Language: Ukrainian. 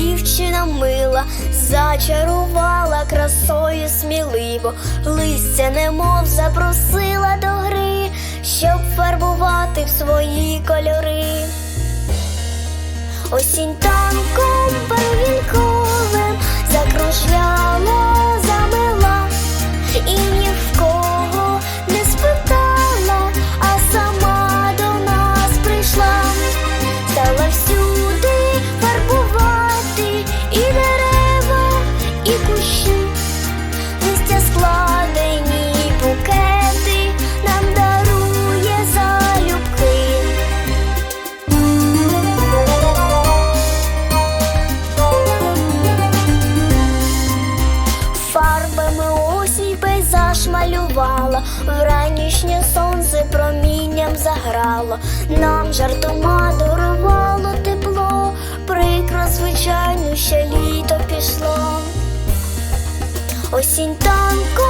дівчина мила, зачарувала красою сміливо, листя немов запросила до гри, щоб фарбувати в свої кольори. Осінь танку і кущі, листя складені, букети нам дарує залюбки. Фарбами осінь пейзаж малювала, вранішнє сонце промінням заграло, нам жартома дарувало тепло, прикро, звичайно, ще 我心动过